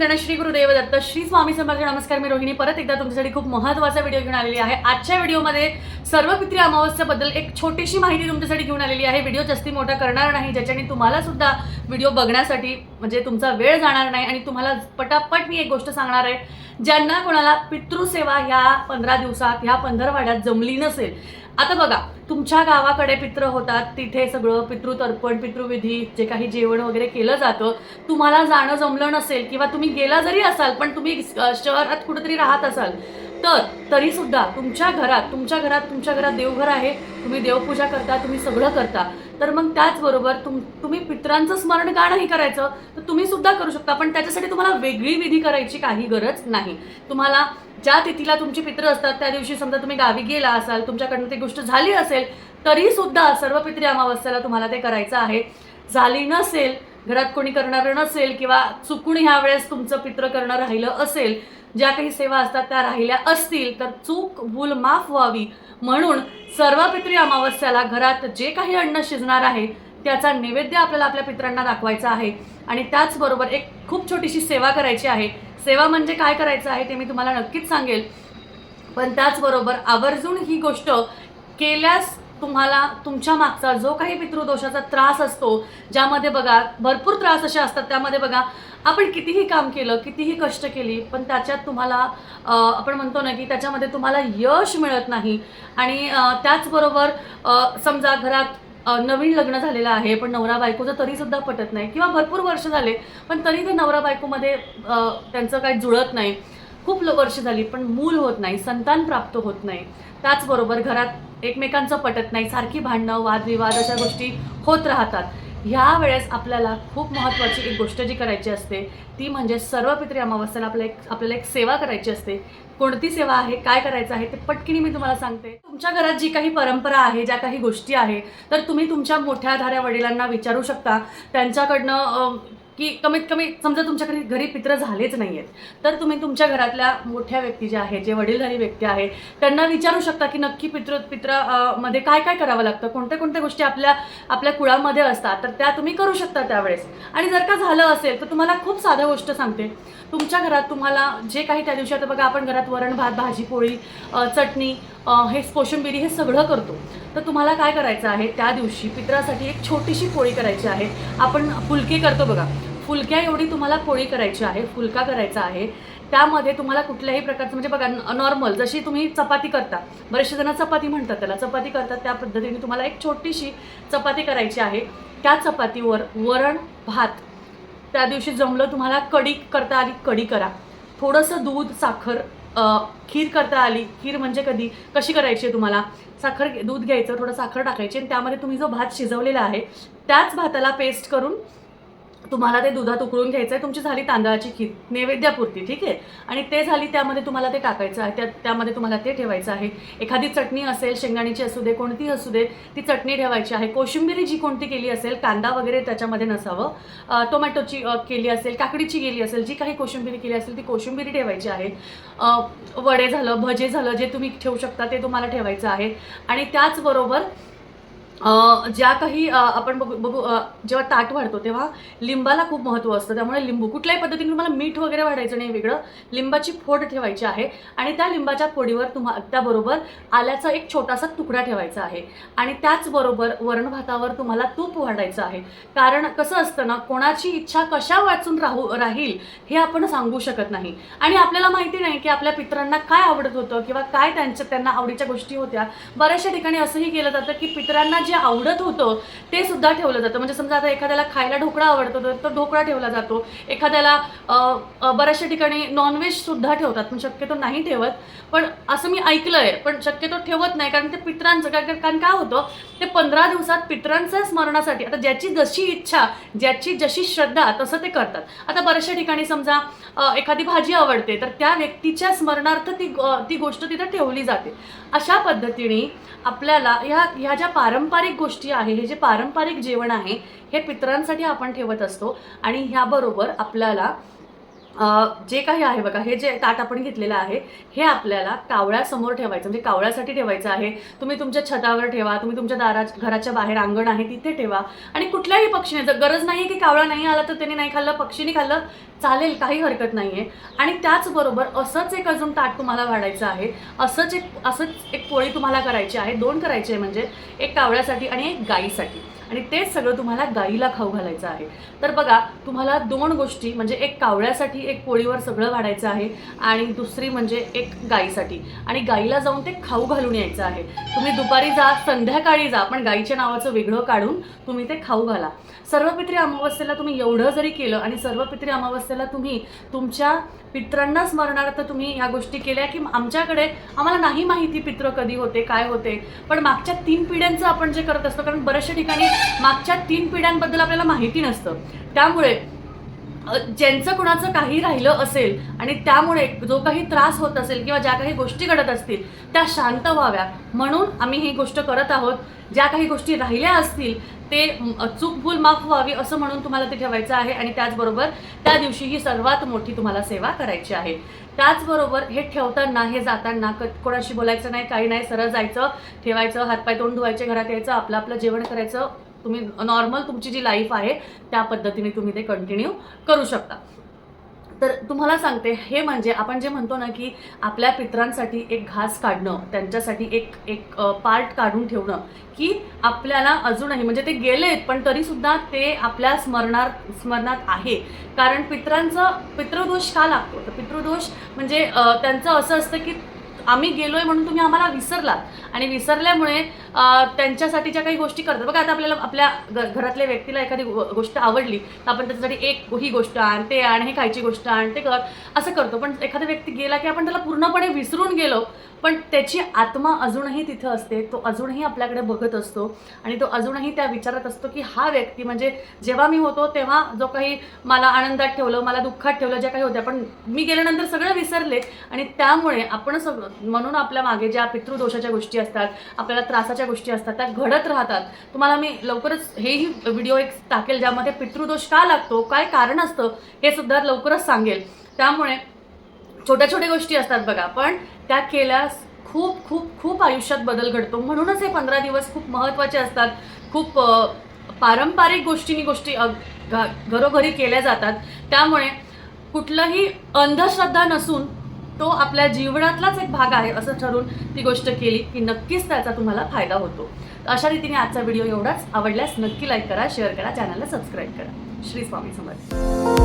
गणश्री श्री गुरुदेव दत्त श्री स्वामी समर्थ नमस्कार मी रोहिणी. परत एकदा तुमच्यासाठी खूप महत्त्वाचा व्हिडिओ घेऊन आलेली आहे. आजच्या व्हिडिओमध्ये सर्व पित्री अमावस्याबद्दल एक छोटीशी माहिती तुमच्यासाठी घेऊन आलेली आहे. व्हिडिओ जास्ती मोठा करणार नाही ज्याच्याने तुम्हाला सुद्धा व्हिडिओ बघण्यासाठी म्हणजे तुमचा वेळ जाणार नाही आणि तुम्हाला पटापट मी एक गोष्ट सांगणार आहे. ज्यांना कोणाला पितृसेवा ह्या पंधरा दिवसात ह्या पंधरवाड्यात जमली नसेल आता बघा तुमच्या गावाकडे पित्र होतात तिथे सगळं पितृतर्पण पितृविधी जे काही जेवण वगैरे केलं जातं तुम्हाला जाणं जमलं नसेल किंवा तुम्ही गेला जरी असाल पण तुम्ही शहरात कुठेतरी राहत असाल तर तरीसुद्धा तुमच्या घरात तुमच्या घरात तुमच्या घरात देवघर आहे तुम्ही देवपूजा करता तुम्ही सगळं करता तर मग त्याचबरोबर तुम तुम्ही पित्रांचं स्मरण का नाही करायचं? तर तुम्ही सुद्धा करू शकता पण त्याच्यासाठी तुम्हाला वेगळी विधी करायची काही गरज नाही. तुम्हाला ज्या तिथीला तुमची पित्र असतात त्या दिवशी समजा तुम्ही गावी गेला असाल तुमच्याकडनं ती गोष्ट झाली असेल तरी सुद्धा सर्व पित्री अमावस्याला तुम्हाला ते करायचं आहे. झाली नसेल घरात कोणी करणारं नसेल किंवा चुकून ह्या वेळेस तुमचं पित्र करणं राहिलं असेल ज्या काही सेवा असतात त्या राहिल्या असतील तर चूक भूल माफ व्हावी. म्हणून सर्व पित्री अमावस्याला घरात जे काही अन्न शिजणार आहे त्याचा नैवेद्य आपल्याला आपल्या पित्रांना दाखवायचा आहे. आणि त्याचबरोबर एक खूप छोटीशी सेवा करायची आहे. सेवा म्हणजे काय करायचं आहे ते मी तुम्हाला नक्कीच सांगेल. पण त्याचबरोबर आवर्जून ही गोष्ट केल्यास तुम्हाला तुमच्या मागचा जो काही पितृदोषाचा त्रास असतो ज्यामध्ये बघा भरपूर त्रास असे असतात. त्यामध्ये बघा आपण कितीही काम केलं कितीही कष्ट केली पण त्याच्यात तुम्हाला आपण म्हणतो ना की त्याच्यामध्ये तुम्हाला यश मिळत नाही. आणि त्याचबरोबर समजा घरात नवीन लग्न झालेलं आहे पण नवरा बायकोचं तरीसुद्धा पटत नाही. किंवा भरपूर वर्ष झाले पण तरी ते नवरा बायकोमध्ये त्यांचं काही जुळत नाही. खूप वर्ष झाली पण मूल होत नाही संतान प्राप्त होत नाही. त्याचबरोबर घरात एकमेकांचं पटत नाही सारखी भांडणं वादविवाद अशा गोष्टी होत राहतात. ह्या वेळेस आपल्याला खूप महत्त्वाची एक गोष्ट जी करायची असते ती म्हणजे सर्व पित्री अमावस्याला आपल्याला एक आपल्याला एक सेवा करायची असते. कोणती सेवा आहे काय करायचं आहे ते पटकीने मी तुम्हाला सांगते. तुमच्या घरात जी काही परंपरा आहे ज्या काही गोष्टी आहे तर तुम्ही तुमच्या मोठ्या धाऱ्या वडिलांना विचारू शकता. त्यांच्याकडनं की कमीत कमी समजा तुमच्याकडे घरी पित्र झालेच नाही आहेत तर तुम्ही तुमच्या घरातल्या मोठ्या व्यक्ती ज्या आहेत जे वडीलधारी व्यक्ती आहेत त्यांना विचारू शकता की नक्की पितृ पित्रमध्ये काय काय करावं लागतं? कोणत्या कोणत्या गोष्टी आपल्या आपल्या कुळामध्ये असतात? तर त्या तुम्ही करू शकता त्यावेळेस. आणि जर का झालं असेल तर तुम्हाला खूप साध्या गोष्ट सांगते. तुमच्या घरात तुम्हाला जे काही त्या दिवशी आता बघा आपण घरात वरण भात भाजी पोळी चटणी हे कोशिंबिरी हे सगळं करतो. तर तुम्हाला काय करायचं आहे? त्या दिवशी पित्रासाठी एक छोटीशी पोळी करायची आहे. आपण फुलके करतो बघा. फुलक्या एवढी तुम्हाला पोळी करायची आहे फुलका करायचा आहे त्यामध्ये तुम्हाला कुठल्याही प्रकारचं म्हणजे बघा नॉर्मल जशी तुम्ही चपाती करता बरेचसे जण चपाती म्हणतात त्याला. चपाती करतात त्या पद्धतीने तुम्हाला एक छोटीशी चपाती करायची आहे. त्या चपातीवर वरण भात त्या दिवशी जमलं तुम्हाला कढी करता आली कढी करा. थोडंसं दूध साखर खीर करता आली. खीर म्हणजे कधी? कशी करायची आहे तुम्हाला? साखर घे- दूध घ्यायचं थोडं साखर टाकायची आणि त्यामध्ये तुम्ही जो भात शिजवलेला आहे त्याच भाताला पेस्ट करून तुम्हाला ते दुधात उकळून घ्यायचं आहे तुमची झाली तांदळाची खीर नैवेद्यापुरती ठीक आहे? आणि ते झाली त्यामध्ये तुम्हाला ते टाकायचं आहे त्या त्यामध्ये तुम्हाला ते ठेवायचं आहे. एखादी चटणी असेल शेंगदाण्याची असू दे कोणती असू दे ती चटणी ठेवायची आहे. कोशिंबिरी जी कोणती केली असेल कांदा वगैरे त्याच्यामध्ये नसावं. टोमॅटोची केली असेल काकडीची केली असेल जी काही कोशिंबिरी केली असेल ती कोशिंबिरी ठेवायची आहे. वडे झालं भजे झालं जे तुम्ही ठेवू शकता ते तुम्हाला ठेवायचं आहे. आणि त्याचबरोबर ज्या काही आपण बघू बघू जेव्हा ताट वाढतो तेव्हा लिंबाला खूप महत्त्व असतं. त्यामुळे लिंबू कुठल्याही पद्धतीने तुम्हाला मीठ वगैरे वाढायचं नाही वेगळं. लिंबाची फोड ठेवायची आहे आणि त्या लिंबाच्या फोडीवर तुम्हा त्याबरोबर आल्याचा एक छोटासा तुकडा ठेवायचा आहे. आणि त्याचबरोबर वरण भातावर तुम्हाला तूप वाढायचं आहे. कारण कसं असतं ना कोणाची इच्छा कशा वाचून राहू राहील हे आपण सांगू शकत नाही. आणि आपल्याला माहिती नाही की आपल्या पितरांना काय आवडत होतं किंवा काय त्यांच्या त्यांना आवडीच्या गोष्टी होत्या. बऱ्याचशा ठिकाणी असंही केलं जातं की पितरांना जे आवडत होतं ते सुद्धा ठेवलं जातं. म्हणजे समजा आता एखाद्याला खायला ढोकळा आवडतो तर तो ढोकळा ठेवला जातो. एखाद्याला बऱ्याचशा ठिकाणी नॉनव्हेज सुद्धा ठेवतात पण शक्यतो नाही ठेवत. पण असं मी ऐकलंय पण शक्यतो ठेवत नाही कारण ते पितरांचं कारण काय होतं ते पंधरा दिवसात पितरांच्या स्मरणासाठी आता ज्याची जशी इच्छा ज्याची जशी श्रद्धा तसं ते करतात. आता बऱ्याचशा ठिकाणी समजा एखादी भाजी आवडते तर त्या व्यक्तीच्या स्मरणार्थ ती ती गोष्ट तिथं ठेवली जाते. अशा पद्धतीने आपल्याला ह्या ह्या ज्या पारंपरिक गोष्टी आहे हे जे पारंपरिक जेवण आहे हे पितरांसाठी आपण ठेवत असतो आणि ह्याबरोबर आपल्याला जे काही आहे बघा हे जे ताट आपण घेतलेलं आहे हे आपल्याला कावळ्यासमोर ठेवायचं म्हणजे कावळ्यासाठी ठेवायचं आहे. तुम्ही तुमच्या छतावर ठेवा तुम्ही तुमच्या दारा घराच्या बाहेर अंगण आहे तिथे ठेवा. आणि कुठल्याही पक्षीने जर गरज नाही आहे की कावळा नाही आला तर त्याने नाही खाल्लं पक्षीने खाल्लं चालेल काही हरकत नाही आहे आणि त्याचबरोबर असंच एक अजून ताट तुम्हाला वाढायचं आहे. असंच एक असंच एक पोळी तुम्हाला करायची आहे दोन करायची आहे म्हणजे एक कावळ्यासाठी आणि एक गाईसाठी. आणि तेच सगळं तुम्हाला गाईला खाऊ घालायचं आहे. तर बघा तुम्हाला दोन गोष्टी म्हणजे एक कावळ्यासाठी एक पोळीवर सगळं वाढायचं आहे आणि दुसरी म्हणजे एक गाईसाठी. आणि गाईला जाऊन ते खाऊ घालून यायचं आहे. तुम्ही दुपारी जा संध्याकाळी जा पण गाईच्या नावाचं वेगळं काढून तुम्ही ते खाऊ घाला. सर्वपित्री अमावस्येला तुम्ही एवढं जरी केलं आणि सर्वपित्री अमावस्येला तुम्ही तुमच्या पित्रांना स्मरणार्थ तुम्ही ह्या गोष्टी केल्या की आमच्याकडे आम्हाला नाही माहिती पित्र कधी होते काय होते. पण मागच्या तीन पिढ्यांचं आपण जे करत असतो कारण बऱ्याचशा ठिकाणी मागच्या तीन पिढ्यांबद्दल आपल्याला माहिती नसतं. त्यामुळे ज्यांचं कुणाचं काही राहिलं असेल आणि त्यामुळे जो काही त्रास होत असेल किंवा ज्या काही गोष्टी घडत असतील त्या शांत व्हाव्या. म्हणून आम्ही ही गोष्ट करत आहोत. ज्या काही गोष्टी राहिल्या असतील ते चूक भूल माफ व्हावी असं म्हणून तुम्हाला ते ठेवायचं आहे आणि त्याचबरोबर त्या दिवशी ही सर्वात मोठी तुम्हाला सेवा करायची आहे. त्याचबरोबर हे ठेवताना हे जाताना क कोणाशी बोलायचं नाही काही नाही सरळ जायचं ठेवायचं हातपाय तोंड धुवायचे घरात यायचं आपलं आपलं जेवण करायचं तुम्ही नॉर्मल तुमची जी लाईफ आहे त्या पद्धतीने तुम्ही ते कंटिन्यू करू शकता. तर तुम्हाला सांगते हे म्हणजे आपण जे म्हणतो ना की आपल्या पित्रांसाठी एक घास काढणं त्यांच्यासाठी एक एक पार्ट काढून ठेवणं की आपल्याला अजूनही म्हणजे ते गेलेत पण तरीसुद्धा ते आपल्या स्मरणात स्मरणात आहे. कारण पित्रांचं पितृदोष का लागतो? तर पितृदोष म्हणजे त्यांचं असं असतं की आम्ही गेलोय म्हणून तुम्ही आम्हाला विसरलात. आणि विसरल्यामुळे त्यांच्यासाठी त्यांच्यासाठीच्या काही गोष्टी करतात बघा आता आपल्याला आपल्या घरातल्या व्यक्तीला एखादी गोष्ट आवडली तर आपण त्याच्यासाठी एक ही गोष्ट आण ते आण हे खायची गोष्ट आण ते कर असं करतो. पण एखादा व्यक्ती गेला की आपण त्याला पूर्णपणे विसरून गेलो पण त्याची आत्मा अजूनही तिथं असते तो अजूनही आपल्याकडे बघत असतो आणि तो अजूनही त्या विचारात असतो की हा व्यक्ती म्हणजे जेव्हा मी होतो तेव्हा जो काही मला आनंदात ठेवलं मला दुःखात ठेवलं ज्या काही होत्या. पण मी गेल्यानंतर सगळं विसरले आणि त्यामुळे आपण सगळं म्हणून आपल्या मागे ज्या पितृदोषाच्या गोष्टी असतात आपल्याला त्रासाच्या गोष्टी असतात त्या घडत राहतात. तुम्हाला मी लवकरच हेही व्हिडिओ एक टाकेल ज्यामध्ये पितृदोष का लागतो काय कारण असतं हे सुद्धा लवकरच सांगेल. त्यामुळे छोट्या छोट्या गोष्टी असतात बघा पण त्या केल्यास खूप खूप खूप आयुष्यात बदल घडतो. म्हणूनच हे पंधरा दिवस खूप महत्त्वाचे असतात. खूप पारंपरिक गोष्टींनी गोष्टी घ- घरोघरी केल्या जातात. त्यामुळे कुठलंही अंधश्रद्धा नसून तो आपल्या जीवनातलाच एक भाग आहे असं ठरून ती गोष्ट केली की नक्कीच त्याचा तुम्हाला फायदा होतो. अशा रीतीने आजचा व्हिडिओ एवढाच. आवडल्यास नक्की लाईक करा शेअर करा चॅनलला सबस्क्राईब करा. श्री स्वामी समर्थ.